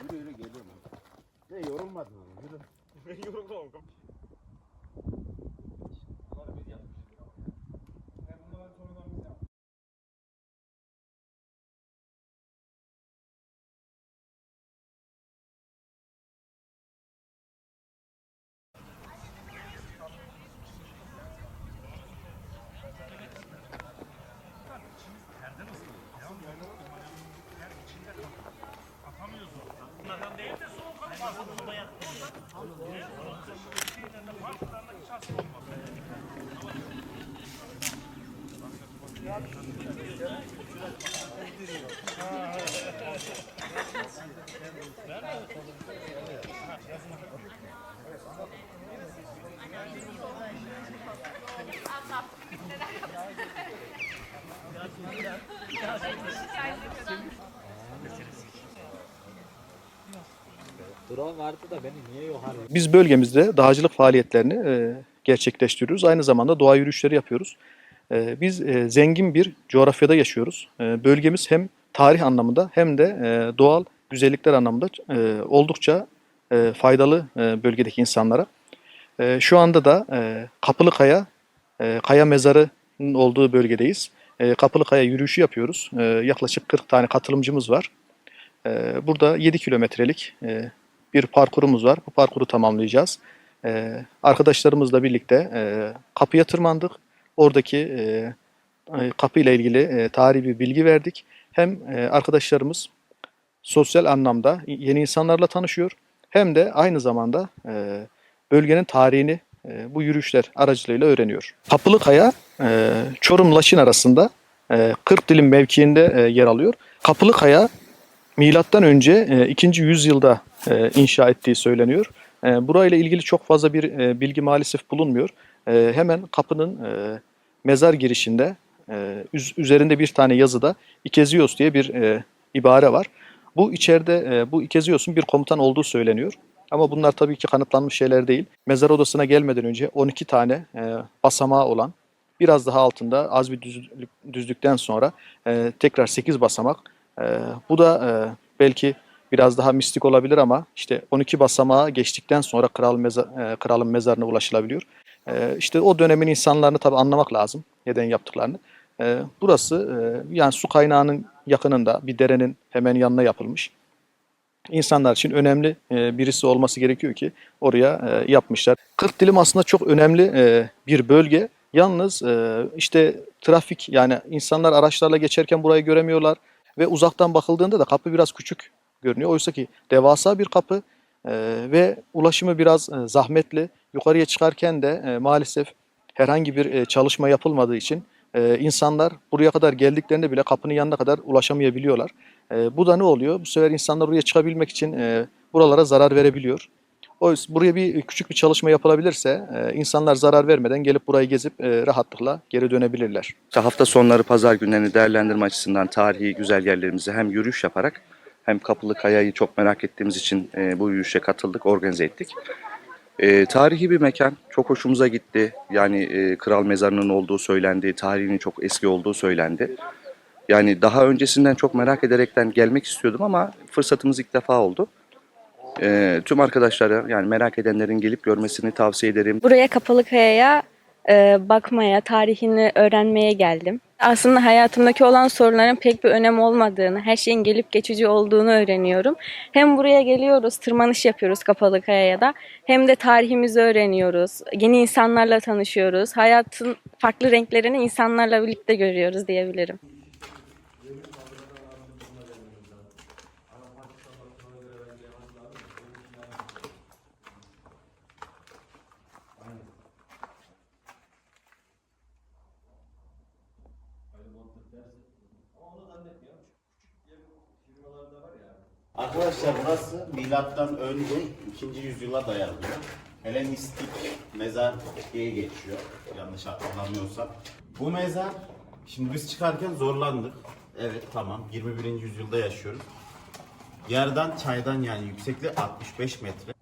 이렇게 이렇게 이러면. 네, 요런 맛으로 요런. 왜 이런 거 먹을까? Drone vardı da beni niye yukarı Biz bölgemizde dağcılık faaliyetlerini e, gerçekleştiriyoruz. Aynı zamanda doğa yürüyüşleri yapıyoruz. E, biz e, zengin bir coğrafyada yaşıyoruz. E, bölgemiz hem tarih anlamında hem de e, doğal güzellikler anlamında e, oldukça e, faydalı e, bölgedeki insanlara. E, şu anda da e, Kapılıkaya e, Kaya Mezarı'nın olduğu bölgedeyiz. E, Kapılıkaya yürüyüşü yapıyoruz. E, yaklaşık 40 tane katılımcımız var. E, burada 7 kilometrelik e, bir parkurumuz var. Bu parkuru tamamlayacağız. Ee, arkadaşlarımızla birlikte e, kapıya tırmandık. Oradaki e, e, kapı ile ilgili e, tarihi bir bilgi verdik. Hem e, arkadaşlarımız sosyal anlamda yeni insanlarla tanışıyor. Hem de aynı zamanda e, bölgenin tarihini e, bu yürüyüşler aracılığıyla öğreniyor. Kapılıkaya e, Çorum Laşin arasında e, 40 dilim mevkiinde e, yer alıyor. Kapılıkaya Milattan önce e, 2. yüzyılda e, inşa ettiği söyleniyor. E, burayla ilgili çok fazla bir e, bilgi maalesef bulunmuyor. E, hemen kapının e, mezar girişinde e, üz- üzerinde bir tane yazıda İkezios diye bir e, ibare var. Bu içeride e, bu İkezios'un bir komutan olduğu söyleniyor. Ama bunlar tabii ki kanıtlanmış şeyler değil. Mezar odasına gelmeden önce 12 tane e, basamağı olan biraz daha altında az bir düzlük, düzlükten sonra e, tekrar 8 basamak ee, bu da e, belki biraz daha mistik olabilir ama işte 12 basamağı geçtikten sonra kral meza- e, kralın mezarına ulaşılabiliyor. Ee, işte o dönemin insanlarını tabii anlamak lazım neden yaptıklarını. Ee, burası e, yani su kaynağının yakınında bir derenin hemen yanına yapılmış. İnsanlar için önemli e, birisi olması gerekiyor ki oraya e, yapmışlar. 40 dilim aslında çok önemli e, bir bölge. Yalnız e, işte trafik yani insanlar araçlarla geçerken burayı göremiyorlar ve uzaktan bakıldığında da kapı biraz küçük görünüyor. Oysa ki devasa bir kapı e, ve ulaşımı biraz e, zahmetli. Yukarıya çıkarken de e, maalesef herhangi bir e, çalışma yapılmadığı için e, insanlar buraya kadar geldiklerinde bile kapının yanına kadar ulaşamayabiliyorlar. E, bu da ne oluyor? Bu sefer insanlar buraya çıkabilmek için e, buralara zarar verebiliyor. O buraya bir küçük bir çalışma yapılabilirse e, insanlar zarar vermeden gelip burayı gezip e, rahatlıkla geri dönebilirler. Hafta sonları pazar günlerini değerlendirme açısından tarihi güzel yerlerimizi hem yürüyüş yaparak hem Kapılı Kaya'yı çok merak ettiğimiz için e, bu yürüyüşe katıldık, organize ettik. E, tarihi bir mekan, çok hoşumuza gitti. Yani e, kral mezarının olduğu söylendi, tarihinin çok eski olduğu söylendi. Yani daha öncesinden çok merak ederekten gelmek istiyordum ama fırsatımız ilk defa oldu. E, tüm arkadaşlara yani merak edenlerin gelip görmesini tavsiye ederim. Buraya Kapalıkaya'ya e, bakmaya, tarihini öğrenmeye geldim. Aslında hayatımdaki olan sorunların pek bir önem olmadığını, her şeyin gelip geçici olduğunu öğreniyorum. Hem buraya geliyoruz, tırmanış yapıyoruz Kapalıkaya'ya da, hem de tarihimizi öğreniyoruz. Yeni insanlarla tanışıyoruz. Hayatın farklı renklerini insanlarla birlikte görüyoruz diyebilirim. Arkadaşlar burası milattan önce 2. yüzyıla dayanıyor. Helenistik mezar diye geçiyor. Yanlış hatırlamıyorsam. Bu mezar şimdi biz çıkarken zorlandık. Evet tamam 21. yüzyılda yaşıyoruz. Yerden çaydan yani yüksekliği 65 metre.